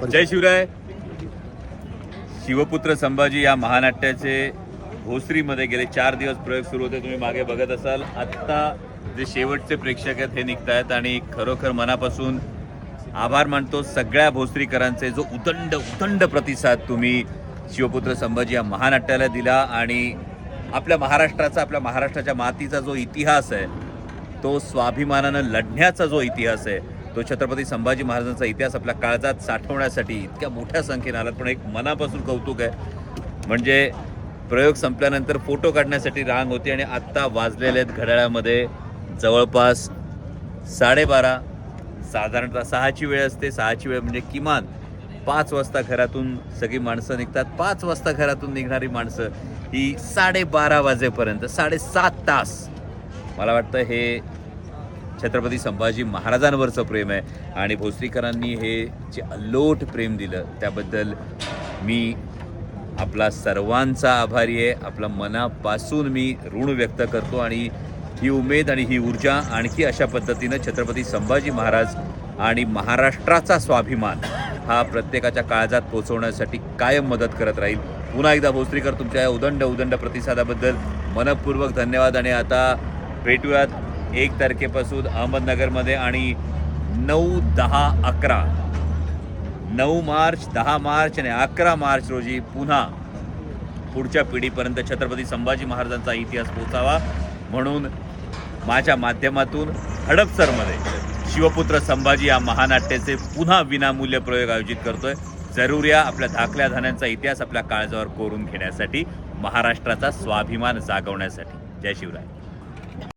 जय शिवराय. शिवपुत्र संभाजी या महानाट्याचे भोसरीमध्ये गेले चार दिवस प्रयोग सुरू होते. तुम्ही मागे बघत असाल आत्ता जे शेवटचे प्रेक्षक आहेत हे निघत आहेत आणि खरोखर मनापासून आभार मानतो सगळ्या भोसरीकरांचे जो उदंड उदंड प्रतिसाद तुम्ही शिवपुत्र संभाजी या महानाट्याला दिला आणि आपल्या महाराष्ट्राचा आपल्या महाराष्ट्राच्या मातीचा जो इतिहास आहे तो स्वाभिमानानं लढण्याचा जो इतिहास आहे तो छत्रपती संभाजी महाराजांचा इतिहास आपल्या काळजात साठवण्यासाठी इतक्या मोठ्या संख्येने आलात पण एक मनापासून कौतुक आहे. म्हणजे प्रयोग संपल्यानंतर फोटो काढण्यासाठी रांग होती आणि आत्ता वाजलेले आहेत घड्याळामध्ये. जवळपास साडेबारा साधारणतः सहाची वेळ असते. सहाची वेळ म्हणजे किमान पाच वाजता घरातून सगळी माणसं निघतात. पाच वाजता घरातून निघणारी माणसं ही साडेबारा वाजेपर्यंत साडेसात तास मला वाटतं हे छत्रपती संभाजी महाराजांवरचं प्रेम आहे. आणि भोसरीकरांनी हे जे अल्लोट प्रेम दिलं त्याबद्दल मी आपला सर्वांचा आभारी आहे. आपला मनापासून मी ऋण व्यक्त करतो आणि ही उमेद आणि ही ऊर्जा आणखी अशा पद्धतीनं छत्रपती संभाजी महाराज आणि महाराष्ट्राचा स्वाभिमान हा प्रत्येकाच्या काळजात पोचवण्यासाठी कायम मदत करत राहील. पुन्हा एकदा भोसरीकर तुमच्या या उदंड उदंड प्रतिसादाबद्दल मनपूर्वक धन्यवाद. आणि आता भेटूयात एक तारखेपासून अहमदनगरमध्ये आणि नऊ दहा अकरा. नऊ मार्च दहा मार्च आणि अकरा मार्च रोजी पुन्हा पुढच्या पिढीपर्यंत छत्रपती संभाजी महाराजांचा इतिहास पोचावा म्हणून माझ्या माध्यमातून हडपसरमध्ये शिवपुत्र संभाजी या महानाट्याचे पुन्हा विनामूल्य प्रयोग आयोजित करतोय. जरूर या आपल्या धाकल्या धान्यांचा इतिहास आपल्या काळजावर कोरून घेण्यासाठी महाराष्ट्राचा स्वाभिमान जागवण्यासाठी. जय शिवराय.